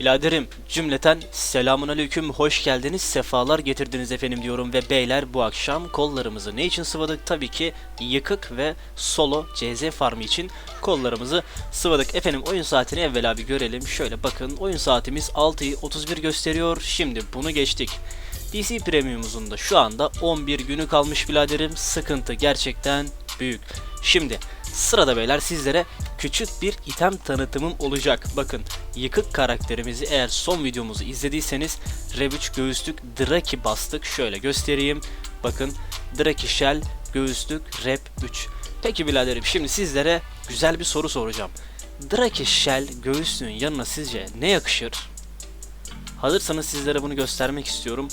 Biladerim cümleten selamun aleyküm hoş geldiniz sefalar getirdiniz efendim diyorum ve beyler bu akşam kollarımızı ne için sıvadık? Tabii ki yıkık ve solo CZ farmı için kollarımızı sıvadık. Efendim oyun saatini evvela bir görelim. Şöyle bakın oyun saatimiz 6'yı 31 gösteriyor. Şimdi bunu geçtik. DC Premium'umuzun da şu anda 11 günü kalmış biraderim. Sıkıntı gerçekten büyük. Şimdi Sırada beyler sizlere küçük bir item tanıtımım olacak. Bakın yıkık karakterimizi eğer son videomuzu izlediyseniz Rev 3 göğüslük Draki bastık. Şöyle göstereyim. Bakın Draki Shell göğüslük Rep 3. Peki biraderim şimdi sizlere güzel bir soru soracağım. Draki Shell göğüslüğün yanına sizce ne yakışır? Hazırsanız sizlere bunu göstermek istiyorum.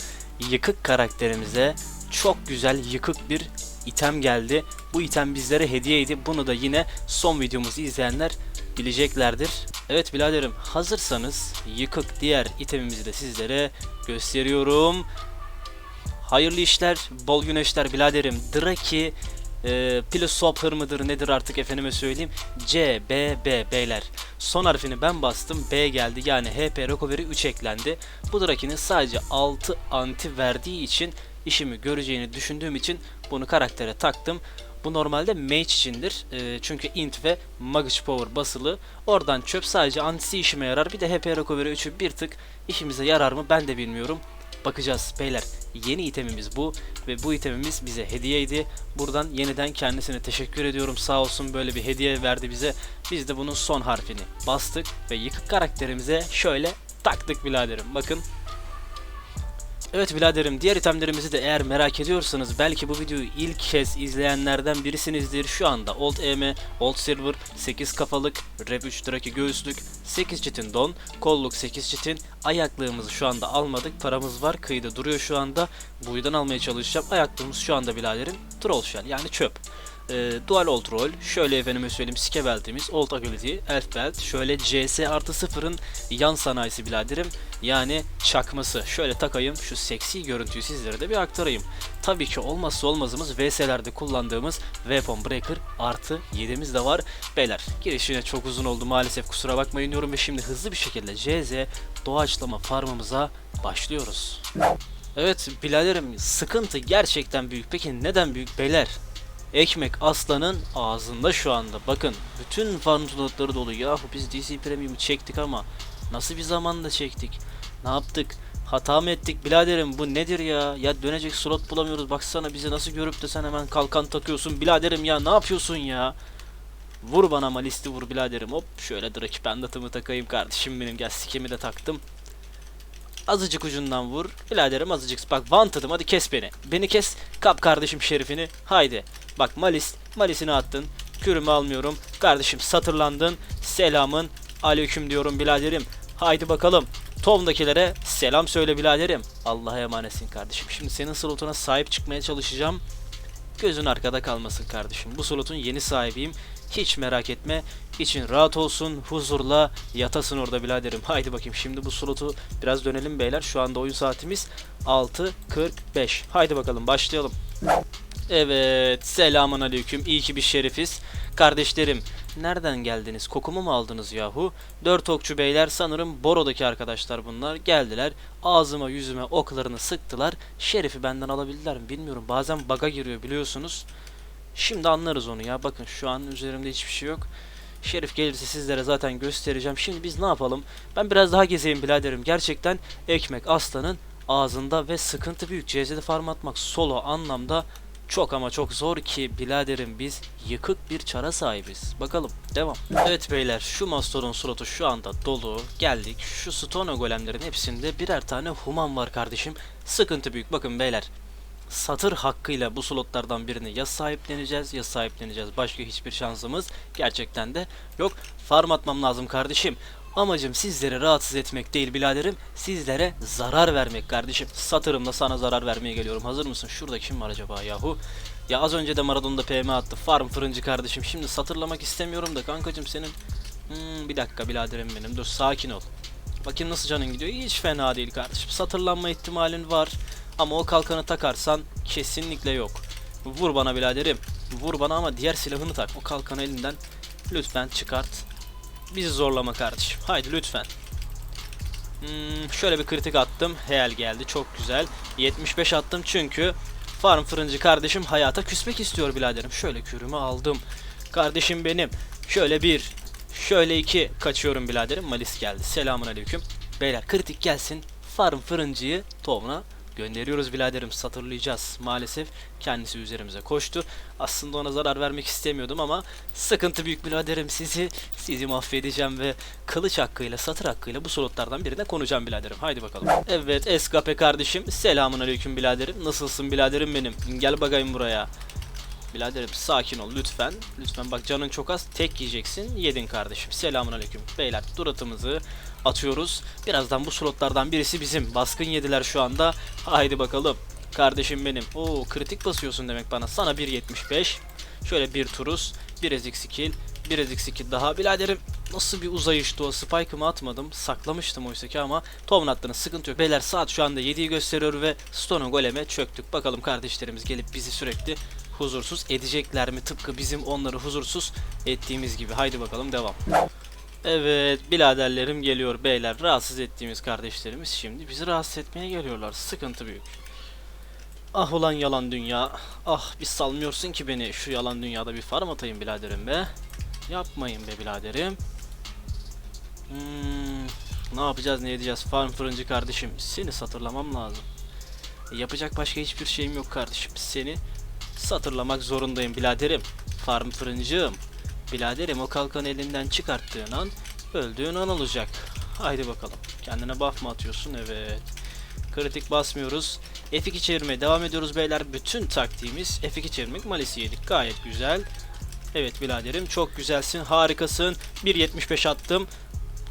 Yıkık karakterimize çok güzel yıkık bir item geldi. Bu item bizlere hediyeydi. Bunu da yine son videomuzu izleyenler bileceklerdir. Evet biraderim hazırsanız yıkık diğer itemimizi de sizlere gösteriyorum. Hayırlı işler, bol güneşler biraderim. Draki e, Piloswapper mıdır nedir artık efendime söyleyeyim. C, B, B beyler. Son harfini ben bastım. B geldi yani HP Recovery 3 eklendi. Bu Draki'nin sadece 6 anti verdiği için işimi göreceğini düşündüğüm için bunu karaktere taktım. Bu normalde mage içindir. E, çünkü int ve magic power basılı. Oradan çöp sadece antisi işime yarar. Bir de HP recovery 3'ü bir tık işimize yarar mı ben de bilmiyorum. Bakacağız beyler. Yeni itemimiz bu ve bu itemimiz bize hediyeydi. Buradan yeniden kendisine teşekkür ediyorum. Sağ olsun böyle bir hediye verdi bize. Biz de bunun son harfini bastık ve yıkık karakterimize şöyle taktık biraderim. Bakın Evet biraderim diğer itemlerimizi de eğer merak ediyorsanız belki bu videoyu ilk kez izleyenlerden birisinizdir. Şu anda Old EM, Old Silver, 8 kafalık, Rev 3 Draki göğüslük, 8 çitin don, kolluk 8 çitin, ayaklığımızı şu anda almadık. Paramız var kıyıda duruyor şu anda. Buydan almaya çalışacağım. Ayaklığımız şu anda biraderim Troll Shell yani çöp e, Dual Old Roll, şöyle efendime söyleyeyim Sike Belt'imiz, Old Agility, Elf Belt, şöyle CS artı sıfırın yan sanayisi biraderim. Yani çakması. Şöyle takayım şu seksi görüntüyü sizlere de bir aktarayım. Tabii ki olmazsa olmazımız VS'lerde kullandığımız Weapon Breaker artı 7'miz de var. Beyler girişine çok uzun oldu maalesef kusura bakmayın diyorum ve şimdi hızlı bir şekilde CZ doğaçlama farmımıza başlıyoruz. Evet biraderim sıkıntı gerçekten büyük. Peki neden büyük beyler? Ekmek aslanın ağzında şu anda. Bakın bütün farm slotları dolu. Yahu biz DC Premium'u çektik ama nasıl bir zamanda çektik? Ne yaptık? Hata mı ettik biraderim bu nedir ya? Ya dönecek slot bulamıyoruz. Baksana bizi nasıl görüp de sen hemen kalkan takıyorsun. Biraderim ya ne yapıyorsun ya? Vur bana malisti vur biraderim. Hop şöyle Drake pendatımı takayım kardeşim benim. Gel sikemi de taktım. Azıcık ucundan vur. Biraderim azıcık. Bak vanted'ım hadi kes beni. Beni kes. Kap kardeşim şerifini. Haydi. Bak malis. Malisini attın. Kürümü almıyorum. Kardeşim satırlandın. Selamın. Aleyküm diyorum biraderim. Haydi bakalım. Tom'dakilere selam söyle biraderim. Allah'a emanetsin kardeşim. Şimdi senin slotuna sahip çıkmaya çalışacağım. Gözün arkada kalmasın kardeşim. Bu slotun yeni sahibiyim. Hiç merak etme. İçin rahat olsun. Huzurla yatasın orada biraderim. Haydi bakayım şimdi bu slotu biraz dönelim beyler. Şu anda oyun saatimiz 6.45. Haydi bakalım başlayalım. Evet, selamun aleyküm. İyi ki bir şerifiz. Kardeşlerim, nereden geldiniz? Kokumu mu aldınız yahu? Dört okçu beyler sanırım Boro'daki arkadaşlar bunlar. Geldiler, ağzıma yüzüme oklarını sıktılar. Şerifi benden alabildiler mi bilmiyorum. Bazen baga giriyor biliyorsunuz. Şimdi anlarız onu ya. Bakın şu an üzerimde hiçbir şey yok. Şerif gelirse sizlere zaten göstereceğim. Şimdi biz ne yapalım? Ben biraz daha gezeyim biraderim. Gerçekten ekmek aslanın ağzında ve sıkıntı büyük. CZ'de farm atmak solo anlamda çok ama çok zor ki biraderim biz yıkık bir çara sahibiz. Bakalım devam. Evet beyler şu Mastodon slotu şu anda dolu. Geldik. Şu Stone golemlerin hepsinde birer tane human var kardeşim. Sıkıntı büyük. Bakın beyler satır hakkıyla bu slotlardan birini ya sahipleneceğiz ya sahipleneceğiz. Başka hiçbir şansımız gerçekten de yok. Farm atmam lazım kardeşim. Amacım sizleri rahatsız etmek değil biraderim. Sizlere zarar vermek kardeşim. Satırımla sana zarar vermeye geliyorum. Hazır mısın? Şurada kim var acaba yahu? Ya az önce de Maradona'da PM attı. Farm fırıncı kardeşim. Şimdi satırlamak istemiyorum da kankacım senin... Hmm, bir dakika biraderim benim. Dur sakin ol. Bakayım nasıl canın gidiyor. Hiç fena değil kardeşim. Satırlanma ihtimalin var. Ama o kalkanı takarsan kesinlikle yok. Vur bana biraderim. Vur bana ama diğer silahını tak. O kalkanı elinden lütfen çıkart. Bizi zorlama kardeşim. Haydi lütfen. Hmm, şöyle bir kritik attım. Heyel geldi. Çok güzel. 75 attım çünkü farm fırıncı kardeşim hayata küsmek istiyor biraderim. Şöyle kürümü aldım. Kardeşim benim. Şöyle bir. Şöyle iki. Kaçıyorum biraderim. Malis geldi. Selamun aleyküm. Beyler kritik gelsin. Farm fırıncıyı tohumuna gönderiyoruz biraderim. Satırlayacağız. Maalesef kendisi üzerimize koştu. Aslında ona zarar vermek istemiyordum ama sıkıntı büyük biraderim. Sizi sizi mahvedeceğim ve kılıç hakkıyla, satır hakkıyla bu slotlardan birine konacağım biraderim. Haydi bakalım. Evet Eskape kardeşim. Selamun aleyküm biraderim. Nasılsın biraderim benim? Gel bakayım buraya. Biraderim sakin ol lütfen. Lütfen bak canın çok az. Tek yiyeceksin. Yedin kardeşim. Selamun aleyküm. Beyler duratımızı atıyoruz. Birazdan bu slotlardan birisi bizim. Baskın yediler şu anda. Haydi bakalım. Kardeşim benim. Oo kritik basıyorsun demek bana. Sana 1.75. Şöyle bir turus. Bir ezik skill. Bir ezik skill daha. Biraderim nasıl bir uzayıştı o. Spike'ımı atmadım. Saklamıştım oysa ki ama Tom'un attığınız sıkıntı yok. Beyler saat şu anda 7'yi gösteriyor ve Stone'un goleme çöktük. Bakalım kardeşlerimiz gelip bizi sürekli huzursuz edecekler mi? Tıpkı bizim onları huzursuz ettiğimiz gibi. Haydi bakalım devam. Evet biraderlerim geliyor beyler. Rahatsız ettiğimiz kardeşlerimiz şimdi bizi rahatsız etmeye geliyorlar. Sıkıntı büyük. Ah ulan yalan dünya. Ah bir salmıyorsun ki beni. Şu yalan dünyada bir farm atayım biraderim be. Yapmayın be biraderim. Hmm, ne yapacağız ne edeceğiz farm fırıncı kardeşim. Seni satırlamam lazım. E, yapacak başka hiçbir şeyim yok kardeşim. Seni satırlamak zorundayım biraderim. Farm fırıncığım. Biraderim o kalkanı elinden çıkarttığın an öldüğün an olacak. Haydi bakalım. Kendine buff mı atıyorsun? Evet. Kritik basmıyoruz. F2 çevirmeye devam ediyoruz beyler. Bütün taktiğimiz F2 çevirmek malisi yedik. Gayet güzel. Evet biraderim çok güzelsin. Harikasın. 1.75 attım.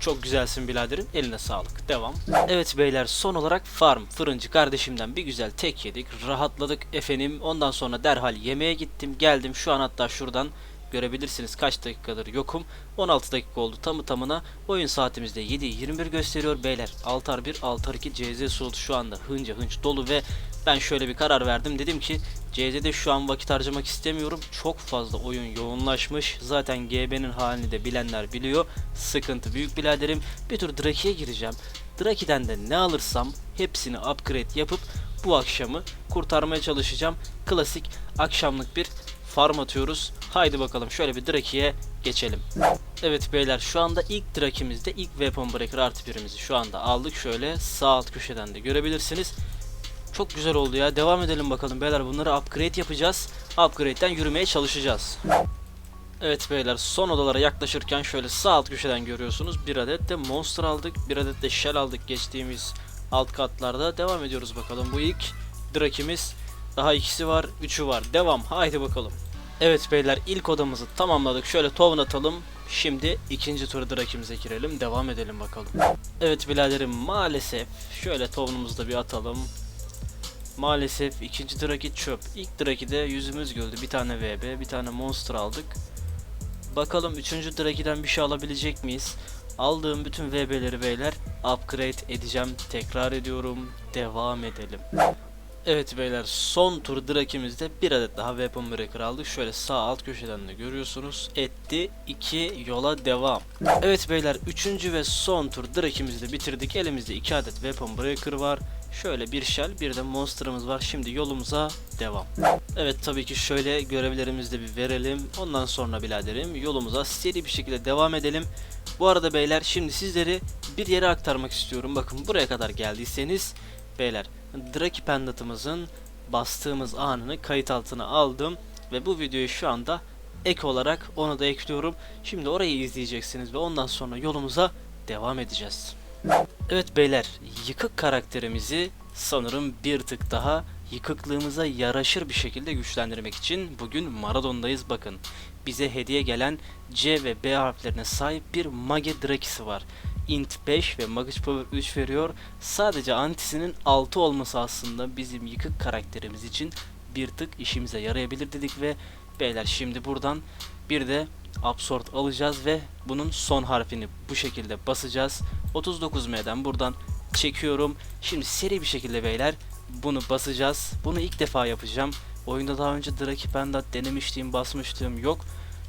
Çok güzelsin biraderim. Eline sağlık. Devam. Evet beyler son olarak farm fırıncı kardeşimden bir güzel tek yedik. Rahatladık efendim. Ondan sonra derhal yemeğe gittim. Geldim şu an hatta şuradan görebilirsiniz kaç dakikadır yokum. 16 dakika oldu tamı tamına. Oyun saatimizde 7.21 gösteriyor beyler. Altar 1, Altar 2 CZ slot şu anda hınca hınç dolu ve ben şöyle bir karar verdim. Dedim ki CZ'de şu an vakit harcamak istemiyorum. Çok fazla oyun yoğunlaşmış. Zaten GB'nin halini de bilenler biliyor. Sıkıntı büyük biraderim. Bir tur Draki'ye gireceğim. Draki'den de ne alırsam hepsini upgrade yapıp bu akşamı kurtarmaya çalışacağım. Klasik akşamlık bir farm atıyoruz. Haydi bakalım şöyle bir Draki'ye geçelim. Evet beyler şu anda ilk Draki'mizde ilk Weapon Breaker artı birimizi şu anda aldık. Şöyle sağ alt köşeden de görebilirsiniz. Çok güzel oldu ya. Devam edelim bakalım beyler. Bunları upgrade yapacağız. Upgrade'den yürümeye çalışacağız. Evet beyler son odalara yaklaşırken şöyle sağ alt köşeden görüyorsunuz. Bir adet de monster aldık. Bir adet de shell aldık geçtiğimiz alt katlarda. Devam ediyoruz bakalım. Bu ilk Drakimiz. Daha ikisi var. Üçü var. Devam. Haydi bakalım. Evet beyler ilk odamızı tamamladık. Şöyle tohum atalım. Şimdi ikinci tur Drakimize girelim. Devam edelim bakalım. Evet biraderim maalesef şöyle tohumumuzu da bir atalım. Maalesef ikinci Draki çöp. İlk Draki'de yüzümüz güldü. Bir tane VB, bir tane Monster aldık. Bakalım üçüncü Draki'den bir şey alabilecek miyiz? Aldığım bütün VB'leri beyler upgrade edeceğim. Tekrar ediyorum. Devam edelim. Evet beyler son tur Draki'mizde bir adet daha Weapon Breaker aldık. Şöyle sağ alt köşeden de görüyorsunuz. Etti 2 yola devam. Evet beyler üçüncü ve son tur Draki'mizi de bitirdik. Elimizde 2 adet Weapon Breaker var. Şöyle bir shell bir de monster'ımız var. Şimdi yolumuza devam. Evet tabii ki şöyle görevlerimizi de bir verelim. Ondan sonra biraderim yolumuza seri bir şekilde devam edelim. Bu arada beyler şimdi sizleri bir yere aktarmak istiyorum. Bakın buraya kadar geldiyseniz beyler Draki Pendant'ımızın bastığımız anını kayıt altına aldım. Ve bu videoyu şu anda ek olarak onu da ekliyorum. Şimdi orayı izleyeceksiniz ve ondan sonra yolumuza devam edeceğiz. Evet beyler, yıkık karakterimizi sanırım bir tık daha yıkıklığımıza yaraşır bir şekilde güçlendirmek için bugün Maradon'dayız bakın. Bize hediye gelen C ve B harflerine sahip bir Mage Drakisi var. Int 5 ve Magic Power 3 veriyor. Sadece antisinin 6 olması aslında bizim yıkık karakterimiz için bir tık işimize yarayabilir dedik ve beyler şimdi buradan bir de Absorb alacağız ve bunun son harfini bu şekilde basacağız. 39M'den buradan çekiyorum. Şimdi seri bir şekilde beyler bunu basacağız. Bunu ilk defa yapacağım. Oyunda daha önce Draki Pendant denemişliğim, basmışlığım yok.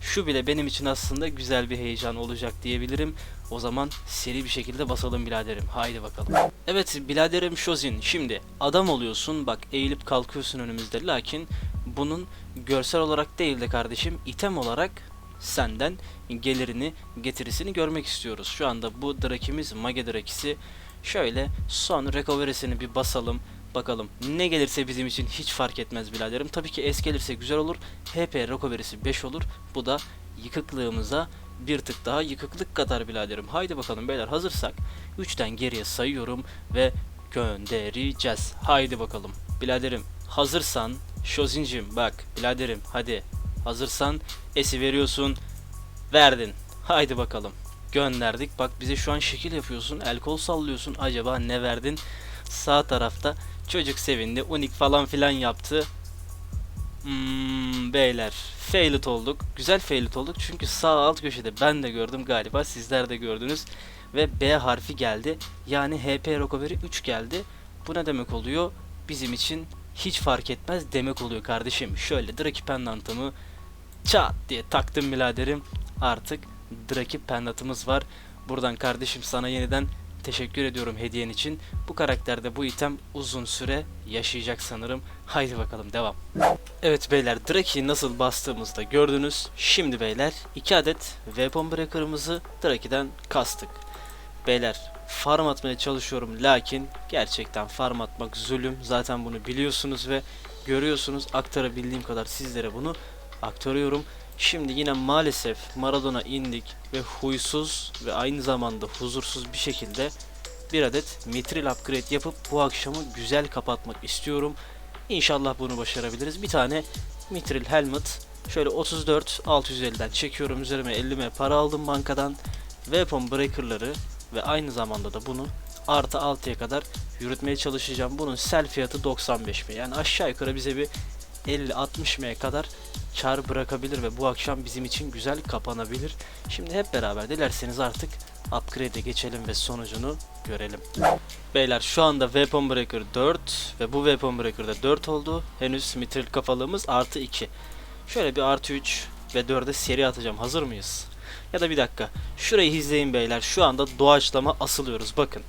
Şu bile benim için aslında güzel bir heyecan olacak diyebilirim. O zaman seri bir şekilde basalım biraderim. Haydi bakalım. Evet biraderim Shozin. Şimdi adam oluyorsun. Bak eğilip kalkıyorsun önümüzde. Lakin bunun görsel olarak değil de kardeşim item olarak senden gelirini getirisini görmek istiyoruz. Şu anda bu drakimiz Mage drakisi. Şöyle son recovery'sini bir basalım. Bakalım ne gelirse bizim için hiç fark etmez biraderim. Tabii ki es gelirse güzel olur. HP recovery'si 5 olur. Bu da yıkıklığımıza bir tık daha yıkıklık katar biraderim. Haydi bakalım beyler hazırsak 3'ten geriye sayıyorum ve göndereceğiz. Haydi bakalım. Biraderim hazırsan Şozincim bak biraderim hadi hazırsan esi veriyorsun verdin. Haydi bakalım. Gönderdik. Bak bize şu an şekil yapıyorsun. El kol sallıyorsun. Acaba ne verdin? Sağ tarafta çocuk sevindi. Unik falan filan yaptı. Hmm, beyler failed olduk. Güzel failed olduk çünkü sağ alt köşede ben de gördüm galiba sizler de gördünüz. Ve B harfi geldi. Yani HP recovery 3 geldi. Bu ne demek oluyor? Bizim için hiç fark etmez demek oluyor kardeşim. Şöyle Draki pendantımı çat diye taktım biraderim. Artık Draki pendantımız var. Buradan kardeşim sana yeniden teşekkür ediyorum hediyen için. Bu karakterde bu item uzun süre yaşayacak sanırım. Haydi bakalım devam. Evet beyler Draki'yi nasıl bastığımızda gördünüz. Şimdi beyler 2 adet Weapon Breaker'ımızı Draki'den kastık. Beyler farm atmaya çalışıyorum lakin gerçekten farm atmak zulüm. Zaten bunu biliyorsunuz ve görüyorsunuz. Aktarabildiğim kadar sizlere bunu aktarıyorum. Şimdi yine maalesef Maradona indik ve huysuz ve aynı zamanda huzursuz bir şekilde bir adet mitril upgrade yapıp bu akşamı güzel kapatmak istiyorum. İnşallah bunu başarabiliriz. Bir tane mitril helmet şöyle 34 650'den çekiyorum üzerime 50 para aldım bankadan. Weapon breaker'ları ve aynı zamanda da bunu artı 6'ya kadar yürütmeye çalışacağım. Bunun sell fiyatı 95 mi? Yani aşağı yukarı bize bir 50-60 m'ye kadar kar bırakabilir ve bu akşam bizim için güzel kapanabilir. Şimdi hep beraber dilerseniz artık upgrade'e geçelim ve sonucunu görelim. Beyler şu anda Weapon Breaker 4 ve bu Weapon Breaker'da 4 oldu. Henüz mitril kafalığımız artı 2. Şöyle bir artı 3 ve 4'e seri atacağım. Hazır mıyız? Ya da bir dakika. Şurayı izleyin beyler. Şu anda doğaçlama asılıyoruz. Bakın.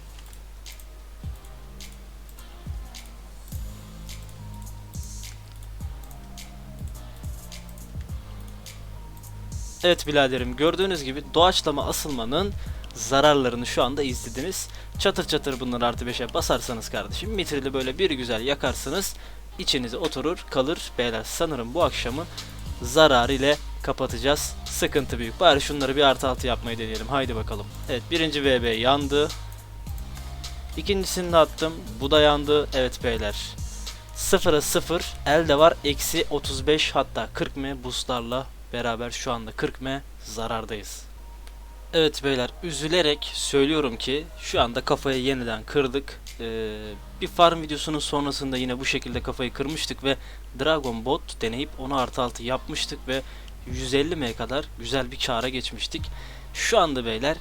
Evet biraderim gördüğünüz gibi doğaçlama asılmanın zararlarını şu anda izlediniz. Çatır çatır bunları artı 5'e basarsanız kardeşim mitrili böyle bir güzel yakarsınız. içinize oturur kalır. Beyler sanırım bu akşamı zarar ile kapatacağız. Sıkıntı büyük. Bari şunları bir artı altı yapmayı deneyelim. Haydi bakalım. Evet birinci VB yandı. İkincisini de attım. Bu da yandı. Evet beyler. 0'a 0. Elde var. Eksi 35 hatta 40 m boostlarla beraber şu anda 40 m zarardayız. Evet beyler üzülerek söylüyorum ki şu anda kafayı yeniden kırdık. Ee, bir farm videosunun sonrasında yine bu şekilde kafayı kırmıştık ve Dragon Bot deneyip onu artı altı yapmıştık ve 150 M kadar güzel bir kara geçmiştik. Şu anda beyler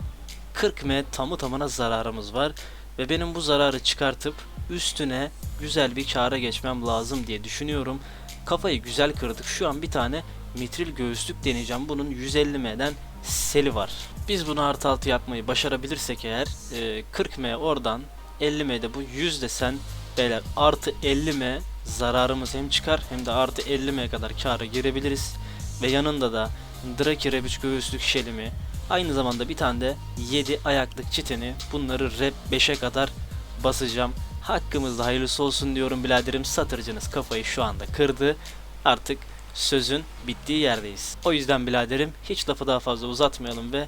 40 M tamı tamına zararımız var ve benim bu zararı çıkartıp üstüne güzel bir kara geçmem lazım diye düşünüyorum. Kafayı güzel kırdık. Şu an bir tane mitril göğüslük deneyeceğim. Bunun 150 M'den seli var. Biz bunu artı altı yapmayı başarabilirsek eğer e, 40 M oradan 50 M'de bu 100 desen beyler artı 50 M zararımız hem çıkar hem de artı 50 M kadar kâra girebiliriz. Ve yanında da Draki Rebiç göğüslük şelimi aynı zamanda bir tane de 7 ayaklık çiteni bunları rep 5'e kadar basacağım. Hakkımızda hayırlısı olsun diyorum biraderim satırcınız kafayı şu anda kırdı. Artık sözün bittiği yerdeyiz. O yüzden biraderim hiç lafı daha fazla uzatmayalım ve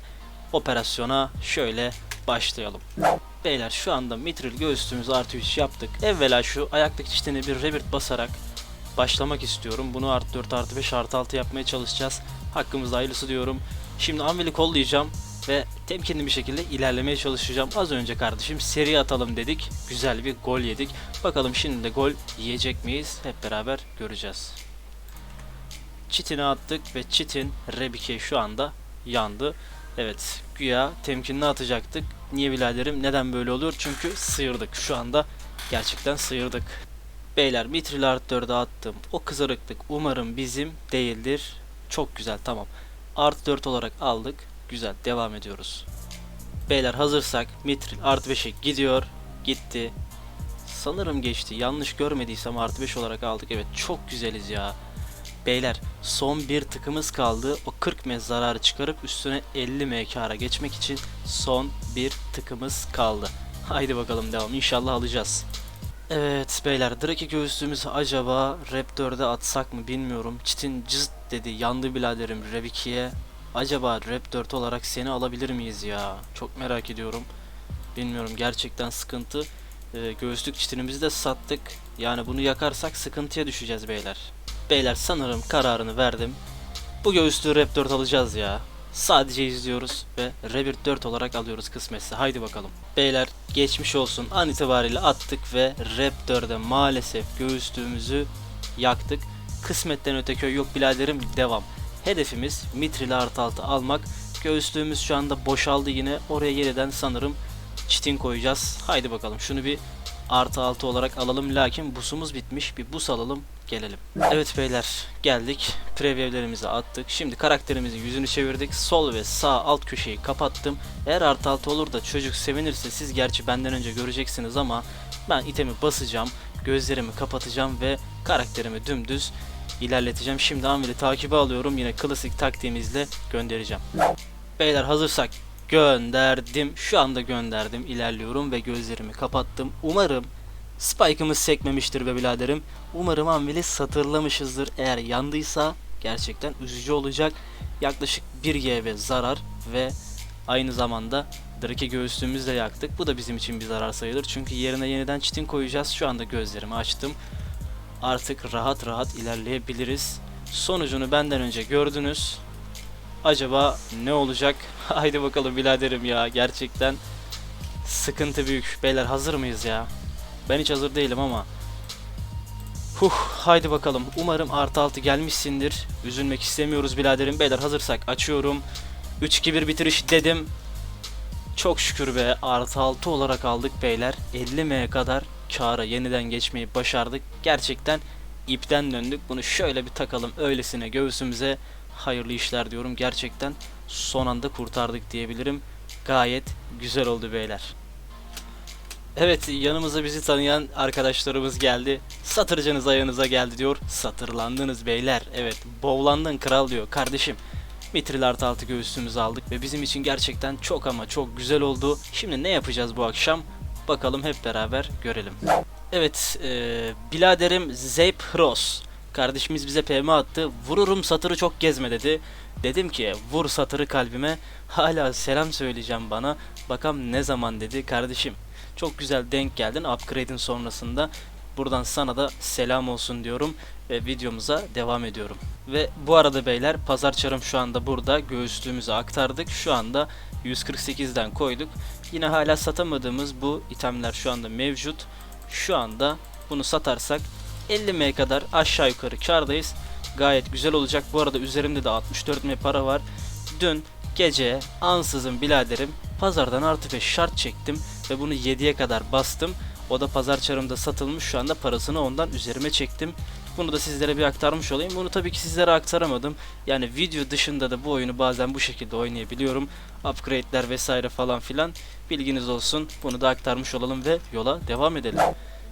operasyona şöyle başlayalım. Beyler şu anda mitril göğüslüğümüzü artı 3 yaptık. Evvela şu ayaktaki çiteni bir rebirth basarak başlamak istiyorum. Bunu artı 4 artı 5 artı 6 yapmaya çalışacağız. Hakkımızda hayırlısı diyorum. Şimdi Anvil'i kollayacağım ve temkinli bir şekilde ilerlemeye çalışacağım. Az önce kardeşim seri atalım dedik. Güzel bir gol yedik. Bakalım şimdi de gol yiyecek miyiz? Hep beraber göreceğiz. Çitini attık ve çitin Rebike şu anda yandı. Evet güya temkinli atacaktık. Niye biraderim neden böyle oluyor? Çünkü sıyırdık şu anda gerçekten sıyırdık. Beyler Mitril Art 4'e attım. O kızarıklık umarım bizim değildir. Çok güzel tamam. artı 4 olarak aldık. Güzel devam ediyoruz. Beyler hazırsak mitril artı 5'e gidiyor. Gitti. Sanırım geçti. Yanlış görmediysem artı 5 olarak aldık. Evet çok güzeliz ya. Beyler son bir tıkımız kaldı. O 40 m zararı çıkarıp üstüne 50 m kara geçmek için son bir tıkımız kaldı. Haydi bakalım devam. İnşallah alacağız. Evet beyler Draki göğüslüğümüzü acaba Rap 4'e atsak mı bilmiyorum. Çitin cızt dedi yandı biraderim Rap 2'ye. Acaba Rap 4 olarak seni alabilir miyiz ya? Çok merak ediyorum. Bilmiyorum gerçekten sıkıntı. Ee, göğüslük çitinimizi de sattık. Yani bunu yakarsak sıkıntıya düşeceğiz beyler. Beyler sanırım kararını verdim. Bu göğüslüğü Rap 4 alacağız ya. Sadece izliyoruz ve Rebirth 4 olarak alıyoruz kısmetse. Haydi bakalım. Beyler geçmiş olsun. An itibariyle attık ve Rap 4'e maalesef göğüslüğümüzü yaktık. Kısmetten öte köy yok biraderim devam. Hedefimiz Mitril artı altı almak. Göğüslüğümüz şu anda boşaldı yine. Oraya yeniden sanırım çitin koyacağız. Haydi bakalım şunu bir artı altı olarak alalım. Lakin busumuz bitmiş. Bir bus alalım gelelim. Evet beyler geldik. Preview'lerimizi attık. Şimdi karakterimizin yüzünü çevirdik. Sol ve sağ alt köşeyi kapattım. Eğer artı altı olur da çocuk sevinirse siz gerçi benden önce göreceksiniz ama ben itemi basacağım. Gözlerimi kapatacağım ve karakterimi dümdüz ilerleteceğim. Şimdi Anvil'i takibe alıyorum. Yine klasik taktiğimizle göndereceğim. Beyler hazırsak gönderdim. Şu anda gönderdim. İlerliyorum ve gözlerimi kapattım. Umarım Spike'ımız sekmemiştir be biraderim. Umarım Anvil'i satırlamışızdır. Eğer yandıysa gerçekten üzücü olacak. Yaklaşık 1 GB zarar ve aynı zamanda Drake göğüslüğümüzü de yaktık. Bu da bizim için bir zarar sayılır. Çünkü yerine yeniden çitin koyacağız. Şu anda gözlerimi açtım. Artık rahat rahat ilerleyebiliriz. Sonucunu benden önce gördünüz. Acaba ne olacak? Haydi bakalım biraderim ya. Gerçekten sıkıntı büyük. Beyler hazır mıyız ya? Ben hiç hazır değilim ama. Huh, haydi bakalım. Umarım artı altı gelmişsindir. Üzülmek istemiyoruz biraderim. Beyler hazırsak açıyorum. 3-2-1 bitiriş dedim. Çok şükür be artı altı olarak aldık beyler. 50 M'ye kadar kâra yeniden geçmeyi başardık. Gerçekten ipten döndük. Bunu şöyle bir takalım öylesine göğsümüze. Hayırlı işler diyorum. Gerçekten son anda kurtardık diyebilirim. Gayet güzel oldu beyler. Evet yanımıza bizi tanıyan arkadaşlarımız geldi. Satırcanız ayağınıza geldi diyor. Satırlandınız beyler. Evet bovlandın kral diyor. Kardeşim Mitril artı altı göğsümüzü aldık ve bizim için gerçekten çok ama çok güzel oldu. Şimdi ne yapacağız bu akşam? Bakalım hep beraber görelim. Evet e, biladerim Zeyp Hros. Kardeşimiz bize PM attı. Vururum satırı çok gezme dedi. Dedim ki vur satırı kalbime. Hala selam söyleyeceğim bana. Bakam ne zaman dedi kardeşim. Çok güzel denk geldin upgrade'in sonrasında. Buradan sana da selam olsun diyorum ve videomuza devam ediyorum. Ve bu arada beyler pazar çarım şu anda burada göğüslüğümüzü aktardık. Şu anda 148'den koyduk. Yine hala satamadığımız bu itemler şu anda mevcut. Şu anda bunu satarsak 50 M kadar aşağı yukarı kardayız. Gayet güzel olacak. Bu arada üzerimde de 64 M para var. Dün gece ansızın biladerim pazardan artı 5 şart çektim ve bunu 7'ye kadar bastım. O da pazar çarımda satılmış. Şu anda parasını ondan üzerime çektim. Bunu da sizlere bir aktarmış olayım. Bunu tabii ki sizlere aktaramadım. Yani video dışında da bu oyunu bazen bu şekilde oynayabiliyorum. Upgrade'ler vesaire falan filan. Bilginiz olsun. Bunu da aktarmış olalım ve yola devam edelim.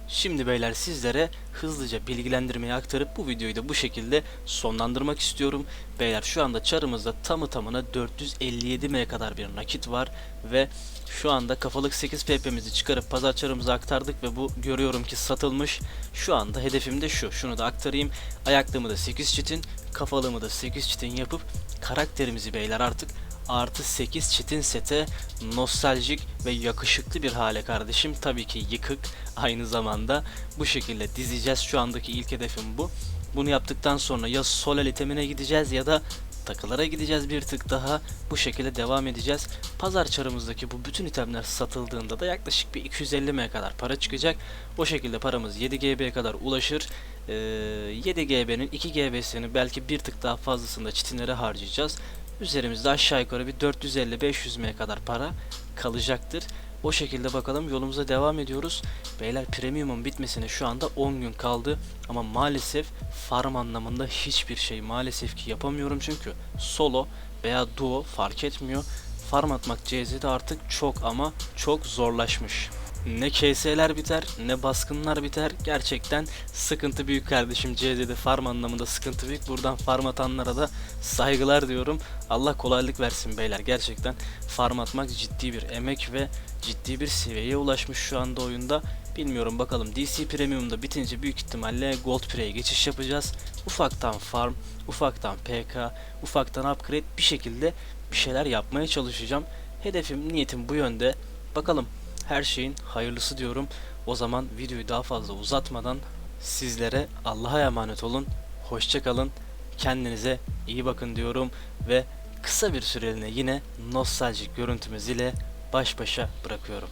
Şimdi beyler sizlere hızlıca bilgilendirmeyi aktarıp bu videoyu da bu şekilde sonlandırmak istiyorum. Beyler şu anda çarımızda tamı tamına 457 M kadar bir nakit var ve şu anda kafalık 8 pp'mizi çıkarıp pazar çarımıza aktardık ve bu görüyorum ki satılmış. Şu anda hedefim de şu. Şunu da aktarayım. Ayaklığımı da 8 çitin, kafalığımı da 8 çitin yapıp karakterimizi beyler artık artı 8 çitin sete nostaljik ve yakışıklı bir hale kardeşim. Tabii ki yıkık aynı zamanda bu şekilde dizeceğiz. Şu andaki ilk hedefim bu. Bunu yaptıktan sonra ya Solel itemine gideceğiz ya da takılara gideceğiz bir tık daha. Bu şekilde devam edeceğiz. Pazar çarımızdaki bu bütün itemler satıldığında da yaklaşık bir 250 M kadar para çıkacak. O şekilde paramız 7 GB'ye kadar ulaşır. Ee, 7 GB'nin 2 GB'sini belki bir tık daha fazlasını da çitinlere harcayacağız. Üzerimizde aşağı yukarı bir 450-500 M kadar para kalacaktır. O şekilde bakalım yolumuza devam ediyoruz. Beyler premium'un bitmesine şu anda 10 gün kaldı. Ama maalesef farm anlamında hiçbir şey maalesef ki yapamıyorum. Çünkü solo veya duo fark etmiyor. Farm atmak CZ'de artık çok ama çok zorlaşmış. Ne KS'ler biter ne baskınlar biter. Gerçekten sıkıntı büyük kardeşim. CZ'de farm anlamında sıkıntı büyük. Buradan farm atanlara da saygılar diyorum. Allah kolaylık versin beyler. Gerçekten farm atmak ciddi bir emek ve ciddi bir seviyeye ulaşmış şu anda oyunda. Bilmiyorum bakalım DC Premium'da bitince büyük ihtimalle Gold Pre'ye geçiş yapacağız. Ufaktan farm, ufaktan PK, ufaktan upgrade bir şekilde bir şeyler yapmaya çalışacağım. Hedefim, niyetim bu yönde. Bakalım her şeyin hayırlısı diyorum. O zaman videoyu daha fazla uzatmadan sizlere Allah'a emanet olun. Hoşça kalın. Kendinize iyi bakın diyorum ve kısa bir süreliğine yine nostaljik görüntümüz ile baş başa bırakıyorum.